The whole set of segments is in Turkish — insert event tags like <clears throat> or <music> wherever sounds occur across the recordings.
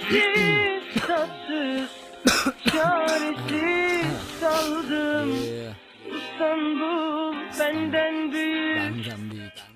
Sessiz, tatsız, çaresiz kaldım. İstanbul benden büyük.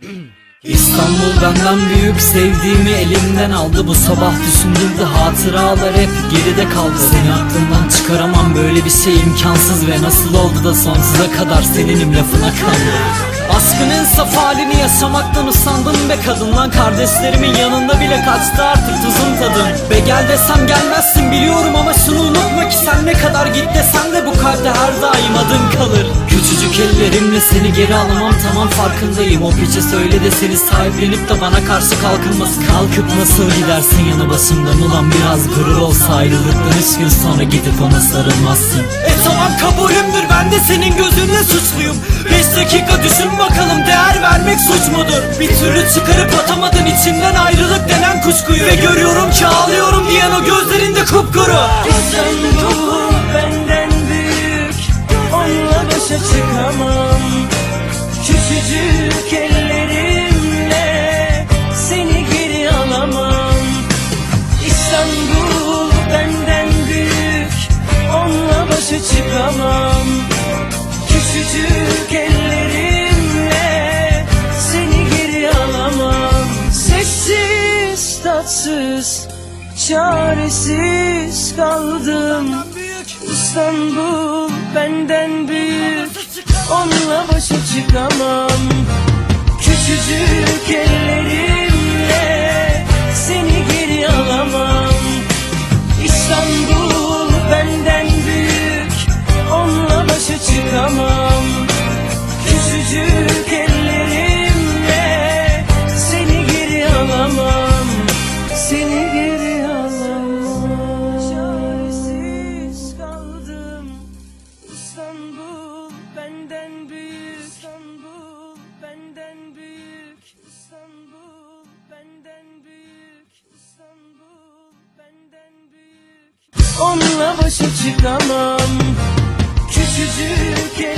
<clears throat> İstanbul benden büyük sevdiğimi elimden aldı. Bu sabah düşündürdü hatıralar hep geride kaldı. Seni aklımdan çıkaramam böyle bir şey imkansız. Ve nasıl oldu da sonsuza kadar seninim lafına kandım Aşkın saf halini yaşamaktan usandım be kadın Lan kardeşlerimin yanında bile kaçtı artık tuzun tadım Be gel desem gelmezsin biliyorum Ellerimle seni geri alamam tamam farkındayım. O piçe söyle de seni sahiplenip de bana karşı kalkılması Kalkıp nasıl gidersin yanı başımdan? Ulan biraz gurur olsa ayrılıktan üç gün sonra gidip ona sarılmazsın. E tamam kabulümdür. Ben de senin gözünde suçluyum. Beş dakika düşün bakalım değer vermek suç mudur? Bir türlü çıkarıp atamadın içinden ayrılık denen kuşkuyu. Ve görüyorum ki ağlıyorum diyen o gözlerinde kupkuru. İstanbul benden Tatsız Çaresiz kaldım. İstanbul benden büyük Onunla başa çıkamam. Küçücük Onunla başa çıkamam. Küçücük el